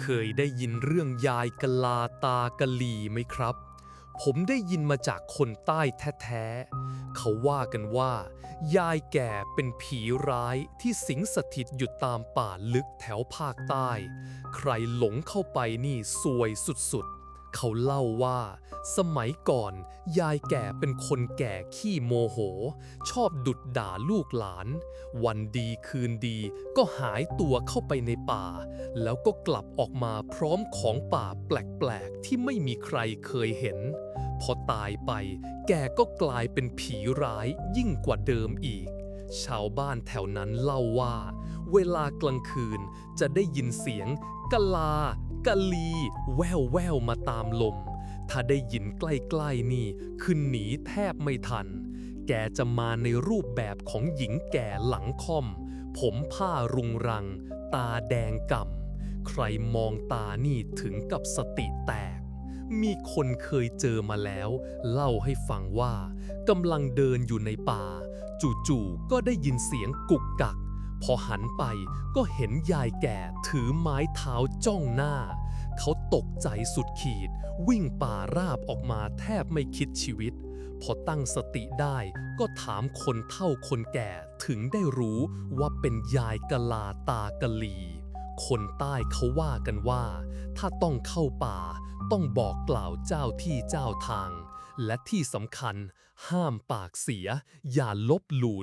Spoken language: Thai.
เคยได้ยินเรื่องยายกะลาตากะลีไหมครับ ผมได้ยินมาจากคนใต้แท้ๆ เขาว่ากันว่า ยายแก่เป็นผีร้ายที่สิงสถิตอยู่ตามป่าลึกแถวภาคใต้ ใครหลงเข้าไปนี่ซวยสุดๆ เขาเล่าว่า สมัยก่อน ยายแก่เป็นคนแก่ขี้โมโห ชอบดุดด่าลูกหลาน วันดีคืนดีก็หายตัวเข้าไปในป่า แล้วก็กลับออกมาพร้อมของป่าแปลกๆ ที่ไม่มีใครเคยเห็น พอตายไป แกก็กลายเป็นผีร้ายยิ่งกว่าเดิมอีกชาวบ้านแถวนั้นเล่าว่า เวลากลางคืนจะได้ยินเสียงกะลา กะลี แววแววมาตามลม ถ้าได้ยินใกล้ๆนี่คือหนีแทบไม่ทัน แกจะมาในรูปแบบของหญิงแก่หลังค่อม ผมผ้ารุงรัง ตาแดงก่ำใครมองตานี่ถึงกับสติแตก มีคนเคยเจอมาแล้ว เล่าให้ฟังว่ากำลังเดินอยู่ในป่า จู่ๆก็ได้ยินเสียงกุกกัก พอหันไปก็เห็นยายแก่ถือไม้เท้าจ้องหน้า เขาตกใจสุดขีด วิ่งป่าราบออกมาแทบไม่คิดชีวิต พอตั้งสติได้ก็ถามคนเฒ่าคนแก่ถึงได้รู้ว่าเป็นยายกะลาตากะลี คนใต้เขาว่ากันว่า ถ้าต้องเข้าป่า ต้องบอกกล่าวเจ้าที่เจ้าทาง และที่สำคัญ ห้ามปากเสีย อย่าลบหลู่